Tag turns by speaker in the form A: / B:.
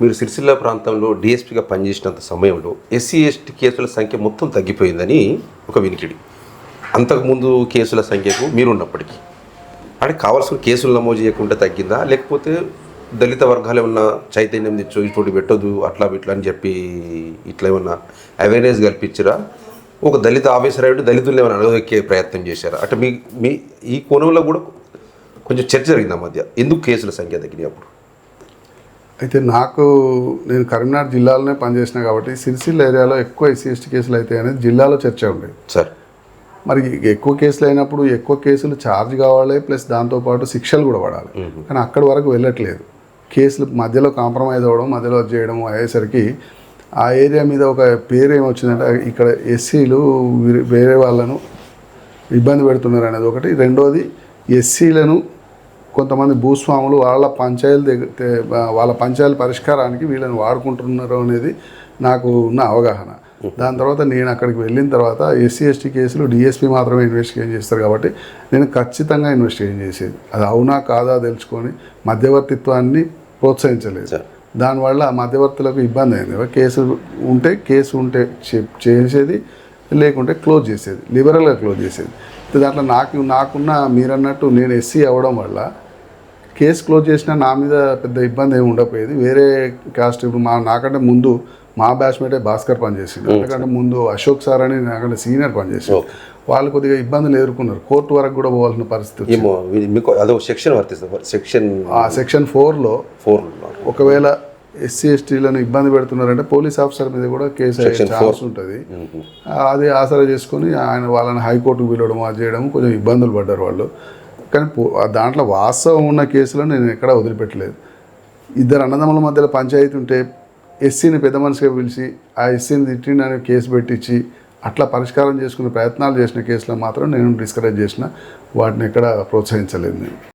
A: మీరు సిరిసిల్ల ప్రాంతంలో డిఎస్పీగా పనిచేసినంత సమయంలో ఎస్సీ ఎస్టీ కేసుల సంఖ్య మొత్తం తగ్గిపోయిందని ఒక వినికిడి. అంతకుముందు కేసుల సంఖ్యకు మీరున్నప్పటికీ. అంటే కావాల్సిన కేసులు నమోదు చేయకుండా తగ్గిందా? లేకపోతే దళిత వర్గాలు ఏమన్నా చైతన్యం తెచ్చు ఇటువంటి పెట్టొద్దు అట్లా ఇట్లా అని చెప్పి ఇట్లా ఏమన్నా అవేర్నెస్ కల్పించరా? ఒక దళిత ఆఫీసర్ అయ్యి దళితుల్ని ఏమైనా అడగదొక్కే ప్రయత్నం చేశారా? అంటే మీ మీ ఈ కోణంలో కూడా కొంచెం చర్చ జరిగింది ఆ మధ్య. ఎందుకు కేసుల సంఖ్య తగ్గినాయి అప్పుడు?
B: అయితే నాకు నేను కరీంనగర్ జిల్లాలోనే పనిచేసిన కాబట్టి సిరిసిల్ల ఏరియాలో ఎక్కువ ఎస్సీ ఎస్టీ కేసులు అయితే అనేది జిల్లాలో చర్చ ఉండేది
A: సార్.
B: మరి ఎక్కువ కేసులు అయినప్పుడు ఎక్కువ కేసులు ఛార్జ్ కావాలి ప్లస్ దాంతోపాటు శిక్షలు కూడా పడాలి. కానీ అక్కడి వరకు వెళ్ళట్లేదు. కేసులు మధ్యలో కాంప్రమైజ్ అవ్వడం మధ్యలో చేయడం అయ్యేసరికి ఆ ఏరియా మీద ఒక పేరు ఏమొచ్చిందంటే ఇక్కడ ఎస్సీలు వేరే వాళ్ళను ఇబ్బంది పెడుతున్నారు అనేది ఒకటి. రెండోది ఎస్సీలను కొంతమంది భూస్వాములు వాళ్ళ పంచాయతీ వాళ్ళ పంచాయతీ పరిష్కారానికి వీళ్ళని వాడుకుంటున్నారు అనేది నాకు ఉన్న అవగాహన. దాని తర్వాత నేను అక్కడికి వెళ్ళిన తర్వాత ఎస్సీ ఎస్టీ కేసులు డిఎస్పీ మాత్రమే ఇన్వెస్టిగేట్ చేస్తారు కాబట్టి నేను ఖచ్చితంగా ఇన్వెస్టిగేట్ చేసేది. అది అవునా కాదా తెలుసుకొని మధ్యవర్తిత్వాన్ని ప్రోత్సహించలేదు. దానివల్ల మధ్యవర్తులకు ఇబ్బంది అయింది. కేసు ఉంటే కేసు ఉంటే చేసేది లేకుంటే క్లోజ్ చేసేది. లిబరల్గా క్లోజ్ చేసేది. దాంట్లో నాకు నాకున్న మీరన్నట్టు నేను ఎస్సీ అవ్వడం వల్ల కేసు క్లోజ్ చేసినా నా మీద పెద్ద ఇబ్బంది ఏమి ఉండకపోయేది. వేరే కాస్ట్ ఇప్పుడు మా నాకంటే ముందు మా బ్యాచ్మేటే భాస్కర్ పనిచేసిండు. అంతకంటే ముందు అశోక్ సార్ అని నాకంటే సీనియర్ పనిచేసిండు. వాళ్ళు కొద్దిగా ఇబ్బందులు ఎదుర్కొన్నారు. కోర్టు వరకు కూడా పోవాల్సిన పరిస్థితి
A: మీకు అదొక సెక్షన్ వర్తిస్తుంది. సెక్షన్
B: ఆ సెక్షన్ ఫోర్లో
A: ఫోర్
B: ఒకవేళ ఎస్సీ ఎస్టీలను ఇబ్బంది పెడుతున్నారంటే పోలీస్ ఆఫీసర్ మీద కూడా కేసు ఛాన్స్ ఉంటుంది. అది ఆసరా చేసుకొని ఆయన వాళ్ళని హైకోర్టుకు పిలవడం అది చేయడం కొంచెం ఇబ్బందులు పడ్డారు వాళ్ళు. కానీ పో- దాంట్లో వాస్తవం ఉన్న కేసులను నేను ఎక్కడా వదిలిపెట్టలేదు. ఇద్దరు అన్నదమ్ముల మధ్యలో పంచాయతీ ఉంటే ఎస్సీని పెద్ద మనిషిగా పిలిచి ఆ ఎస్సీని తిట్టిండని కేసు పెట్టించి అట్లా పరిష్కారం చేసుకునే ప్రయత్నాలు చేసిన కేసులో మాత్రం నేను డిస్కరేజ్ చేసిన వాటిని ఎక్కడ ప్రోత్సహించలేదు నేను.